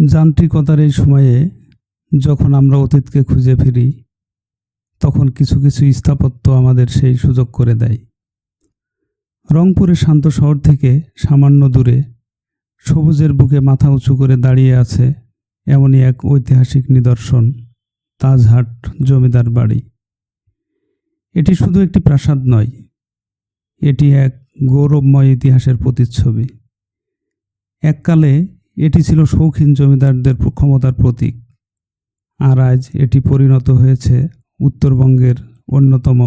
যান্ত্রিকতার এই সময়ে যখন আমরা অতীতকে খুঁজে ফিরি, তখন কিছু কিছু স্থাপত্য আমাদের সেই সুযোগ করে দেয়। রংপুরের শান্ত শহর থেকে সামান্য দূরে সবুজের বুকে মাথা উঁচু করে দাঁড়িয়ে আছে এমনই এক ঐতিহাসিক নিদর্শন, তাজহাট জমিদার বাড়ি। এটি শুধু একটি প্রাসাদ নয়, এটি এক গৌরবময় ইতিহাসের প্রতিচ্ছবি। এককালে এটি ছিল শৌখিন জমিদারদের ক্ষমতার প্রতীক। আর আজ এটি পরিণত হয়েছে উত্তরবঙ্গের অন্যতম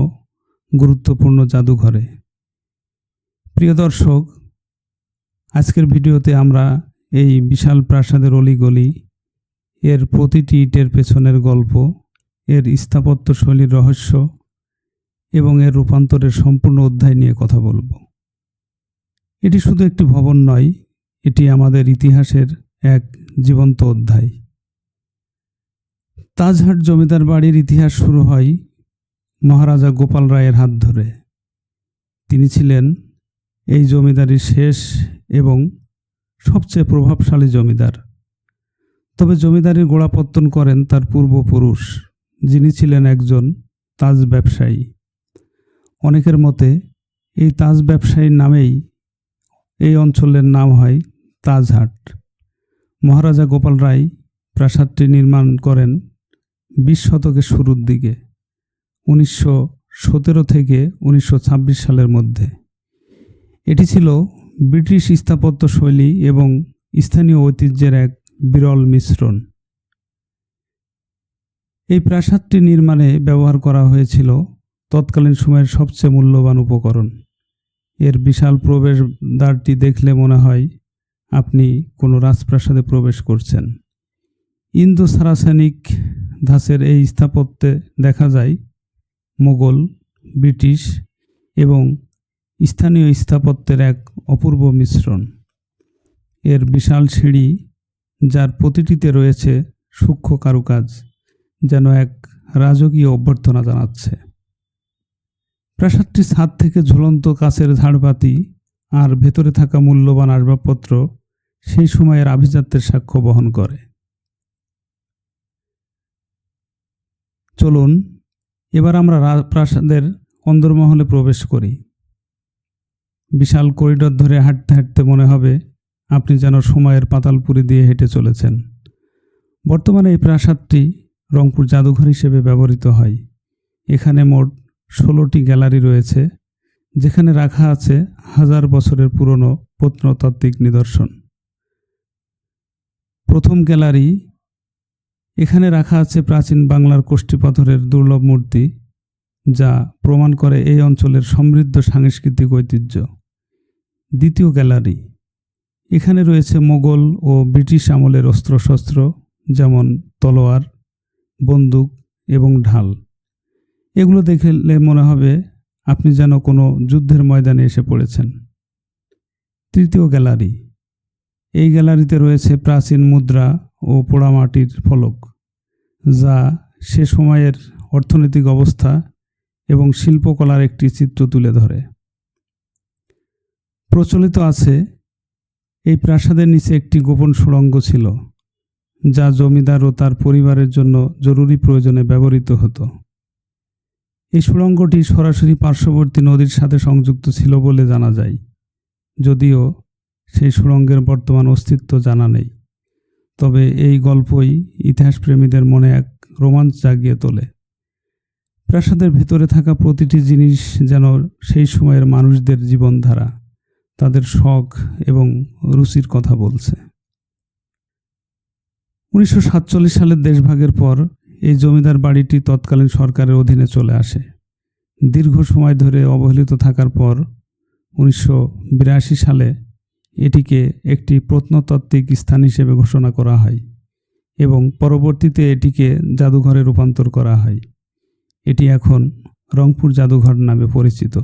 গুরুত্বপূর্ণ জাদুঘরে। প্রিয় দর্শক, আজকের ভিডিওতে আমরা এই বিশাল প্রাসাদের অলিগলি, এর প্রতিটি ইটের পেছনের গল্প, এর স্থাপত্য শৈলীর রহস্য এবং এর রূপান্তরের সম্পূর্ণ অধ্যায় নিয়ে কথা বলব। এটি শুধু একটি ভবন নয় এটি আমাদের ইতিহাসের এক জীবন্ত অধ্যায়। তাজহাট জমিদার বাড়ির ইতিহাস শুরু হয় মহারাজা গোপাল রায়ের হাত ধরে। তিনি ছিলেন এই জমিদারির শেষ এবং সবচেয়ে প্রভাবশালী জমিদার। তবে জমিদারির গোড়াপত্তন করেন তার পূর্বপুরুষ, যিনি ছিলেন একজন তাজ ব্যবসায়ী। অনেকের মতে এই তাজ ব্যবসায়ীর নামেই এই অঞ্চলের নাম হয় তাজহাট। মহারাজা গোপাল রায় প্রাসাদটি নির্মাণ করেন বিশ শতকের শুরুর দিকে, উনিশশো সতেরো থেকে উনিশশো ছাব্বিশ সালের মধ্যে। এটি ছিল ব্রিটিশ স্থাপত্য শৈলী এবং স্থানীয় ঐতিহ্যের এক বিরল মিশ্রণ। এই প্রাসাদটি নির্মাণে ব্যবহার করা হয়েছিল তৎকালীন সময়ের সবচেয়ে মূল্যবান উপকরণ। এর বিশাল প্রবেশ দ্বারটি দেখলে মনে হয় আপনি কোনো রাজপ্রাসাদে প্রবেশ করছেন। ইন্দো সারাসেনিক ধাঁচের এই স্থাপত্যে দেখা যায় মোগল, ব্রিটিশ এবং স্থানীয় স্থাপত্যের এক অপূর্ব মিশ্রণ। এর বিশাল সিঁড়ি, যার প্রতিটিতে রয়েছে সূক্ষ্ম কারুকাজ, যেন এক রাজকীয় অভ্যর্থনা জানাচ্ছে। প্রাসাদটি ছাদ থেকে ঝুলন্ত কাছের ঝাড়বাতি আর ভেতরে থাকা মূল্যবান আসবাবপত্র সেই সময়ের আভিজাত্যের সাক্ষ্য বহন করে। চলুন, এবার আমরা প্রাসাদের অন্দরমহলে প্রবেশ করি। বিশাল করিডর ধরে হাঁটতে হাঁটতে মনে হবে আপনি যেন সময়ের পাতালপুরি দিয়ে হেঁটে চলেছেন। বর্তমানে এই প্রাসাদটি রংপুর জাদুঘর হিসেবে ব্যবহৃত হয়। এখানে মোট ষোলোটি গ্যালারি রয়েছে, যেখানে রাখা আছে হাজার বছরের পুরনো প্রত্নতাত্ত্বিক নিদর্শন। প্রথম গ্যালারি এখানে রাখা আছে প্রাচীন বাংলার কোষ্ঠী পাথরের দুর্লভ মূর্তি, যা প্রমাণ করে এই অঞ্চলের সমৃদ্ধ সাংস্কৃতিক ঐতিহ্য। দ্বিতীয় গ্যালারি, এখানে রয়েছে মোগল ও ব্রিটিশ আমলের অস্ত্রশস্ত্র, যেমন তলোয়ার, বন্দুক এবং ঢাল। এগুলো দেখলে মনে হবে আপনি যেন কোনো যুদ্ধের ময়দানে এসে পড়েছেন। তৃতীয় গ্যালারি এই গ্যালারিতে রয়েছে প্রাচীন মুদ্রা ও পোড়ামাটির ফলক, যা সে সময়ের অর্থনৈতিক অবস্থা এবং শিল্পকলার একটি চিত্র তুলে ধরে। প্রচলিত আছে, এই প্রাসাদের নিচে একটি গোপন সুড়ঙ্গ ছিল, যা জমিদার ও তার পরিবারের জন্য জরুরি প্রয়োজনে ব্যবহৃত হতো। এই সুড়ঙ্গটি সরাসরি পার্শ্ববর্তী নদীর সাথে সংযুক্ত ছিল বলে জানা যায়, যদিও সেই সুড়ঙ্গের বর্তমান অস্তিত্ব জানা নেই। তবে এই গল্পই ইতিহাসপ্রেমীদের মনে এক রোমাঞ্চ জাগিয়ে তোলে। প্রাসাদের ভেতরে থাকা প্রতিটি জিনিস যেন সেই সময়ের মানুষদের জীবনধারা, তাদের শখ এবং রুচির কথা বলছে। উনিশশো সাতচল্লিশ সালের দেশভাগের পর এই জমিদার বাড়িটি তৎকালীন সরকারের অধীনে চলে আসে। দীর্ঘ সময় ধরে অবহেলিত থাকার পর উনিশশো বিরাশি সালে এটিকে একটি প্রত্নতাত্ত্বিক স্থান হিসেবে ঘোষণা করা হয় এবং পরবর্তীতে এটিকে জাদুঘরে রূপান্তর করা হয়। এটি এখন রংপুর জাদুঘর নামে পরিচিত।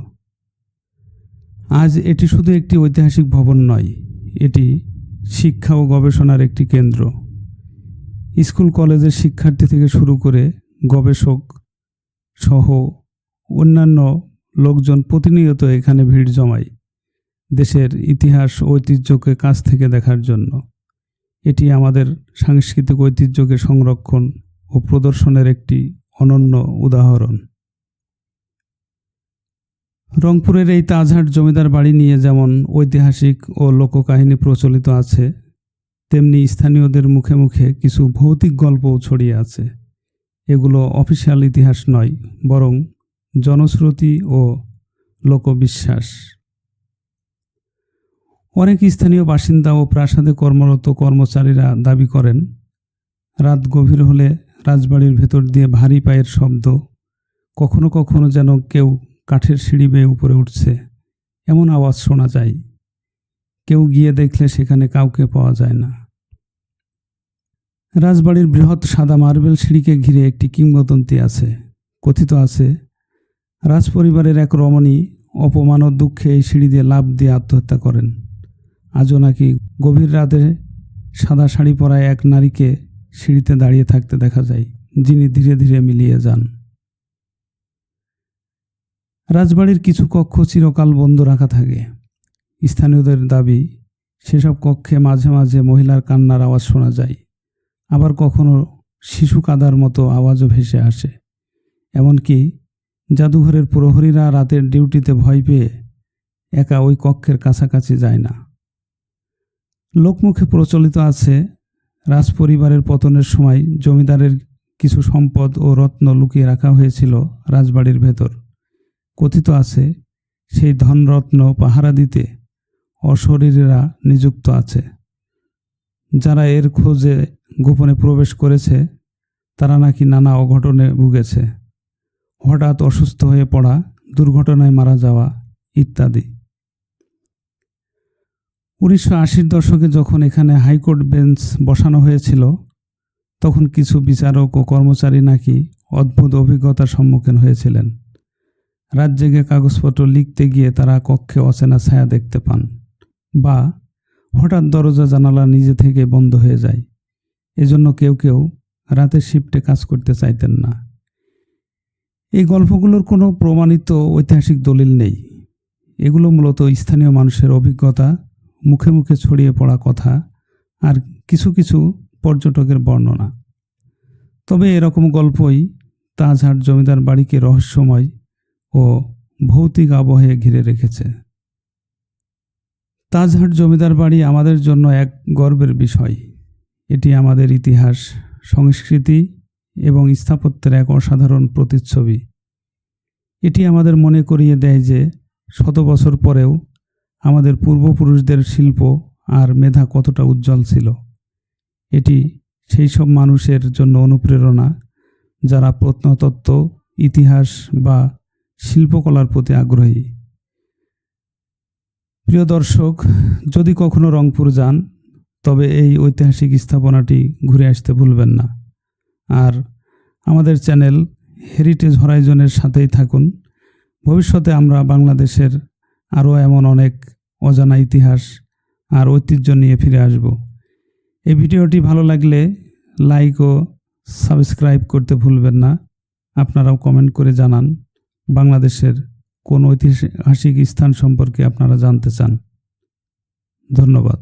আজ এটি শুধু একটি ঐতিহাসিক ভবন নয়, এটি শিক্ষা ও গবেষণার একটি কেন্দ্র। স্কুল, কলেজের শিক্ষার্থী থেকে শুরু করে গবেষক সহ অন্যান্য লোকজন প্রতিনিয়ত এখানে ভিড় জমায়। দেশের ইতিহাস ঐতিহ্যকে কাছ থেকে দেখার জন্য। এটি আমাদের সাংস্কৃতিক ঐতিহ্যকে সংরক্ষণ ও প্রদর্শনের একটি অনন্য উদাহরণ। রংপুরের এই তাজহাট জমিদার বাড়ি নিয়ে যেমন ঐতিহাসিক ও লোককাহিনী প্রচলিত আছে, তেমনি স্থানীয়দের মুখে মুখে কিছু ভৌতিক গল্পও ছড়িয়ে আছে। এগুলো অফিসিয়াল ইতিহাস নয়, বরং জনশ্রুতি ও লোকবিশ্বাস। অনেক স্থানীয় বাসিন্দা ও প্রাসাদে কর্মরত কর্মচারীরা দাবি করেন, রাত গভীর হলে রাজবাড়ির ভেতর দিয়ে ভারী পায়ের শব্দ, কখনো কখনো যেন কেউ কাঠের সিঁড়ি বেয়ে উপরে উঠছে, এমন আওয়াজ শোনা যায়। কেউ গিয়ে দেখলে সেখানে কাউকে পাওয়া যায় না। রাজবাড়ির বৃহৎ সাদা মার্বেল সিঁড়িকে ঘিরে একটি কিংবদন্তি আছে, কথিত আছে, রাজপরিবারের এক রমণী অপমান ও দুঃখে এই সিঁড়ি দিয়ে লাভ দিয়ে আত্মহত্যা করেন। আজও নাকি গভীর রাতে সাদা শাড়ি পরা এক নারীকে সিঁড়িতে দাঁড়িয়ে থাকতে দেখা যায়, যিনি ধীরে ধীরে মিলিয়ে যান। রাজবাড়ির কিছু কক্ষ চিরকাল বন্ধ রাখা থাকে। স্থানীয়দের দাবি, সেসব কক্ষে মাঝে মাঝে মহিলার কান্নার আওয়াজ শোনা যায়। আবার কখনো শিশু কাদার মতো আওয়াজও ভেসে আসে। এমনকি জাদুঘরের প্রহরীরা রাতের ডিউটিতে ভয় পেয়ে একা ওই কক্ষের কাছাকাছি যায় না। লোকমুখে প্রচলিত আছে রাজপরিবারের পতনের সময় জমিদারের কিছু সম্পদ ও রত্ন লুকিয়ে রাখা হয়েছিল রাজবাড়ির ভেতর। কথিত আছে, সেই ধনরত্ন পাহারা দিতে অশরীরীরা নিযুক্ত আছে। যারা এর খোঁজে গোপনে প্রবেশ করেছে, তারা নাকি নানা অঘটনে ভুগেছে। হঠাৎ অসুস্থ হয়ে পড়া, দুর্ঘটনায় মারা যাওয়া ইত্যাদি। উনিশশো আশির দশকে যখন এখানে হাইকোর্ট বেঞ্চ বসানো হয়েছিল, তখন কিছু বিচারক ও কর্মচারী নাকি অদ্ভুত অভিজ্ঞতার সম্মুখীন হয়েছিলেন। রাত জেগে কাগজপত্র লিখতে গিয়ে তারা কক্ষে অচেনা ছায়া দেখতে পান বা হঠাৎ দরজা জানালা নিজে থেকে বন্ধ হয়ে যায়। এজন্য কেউ কেউ রাতের শিফটে কাজ করতে চাইতেন না। এই গল্পগুলোর কোনো প্রমাণিত ঐতিহাসিক দলিল নেই। এগুলো মূলত স্থানীয় মানুষের অভিজ্ঞতা মুখে মুখে ছড়িয়ে পড়া কথা আর কিছু কিছু পর্যটকের বর্ণনা। তবে এরকম গল্পই তাজহাট জমিদার বাড়িকে রহস্যময় ও ভৌতিক আবহে ঘিরে রেখেছে। তাজহাট জমিদার বাড়ি আমাদের জন্য এক গর্বের বিষয়। এটি আমাদের ইতিহাস, সংস্কৃতি এবং স্থাপত্যের এক অসাধারণ প্রতিচ্ছবি। এটি আমাদের মনে করিয়ে দেয় যে শত বছর পরেও আমাদের পূর্বপুরুষদের শিল্প আর মেধা কতটা উজ্জ্বল ছিল। এটি সেই সব মানুষের জন্য অনুপ্রেরণা যারা প্রত্নতত্ত্ব, ইতিহাস বা শিল্পকলার প্রতি আগ্রহী। প্রিয় দর্শক, যদি কখনো রংপুর যান, তবে এই ঐতিহাসিক স্থাপনাটি ঘুরে আসতে ভুলবেন না। আর আমাদের চ্যানেল হেরিটেজ হরাইজনের সাথেই থাকুন। ভবিষ্যতে আমরা বাংলাদেশের আরও এমন অনেক অজানা ইতিহাস আর ঐতিহ্য নিয়ে ফিরে আসব। এই ভিডিওটি ভালো লাগলে লাইক ও সাবস্ক্রাইব করতে ভুলবেন না। আপনারাও কমেন্ট করে জানান বাংলাদেশের কোন ঐতিহাসিক স্থান সম্পর্কে আপনারা জানতে চান। ধন্যবাদ।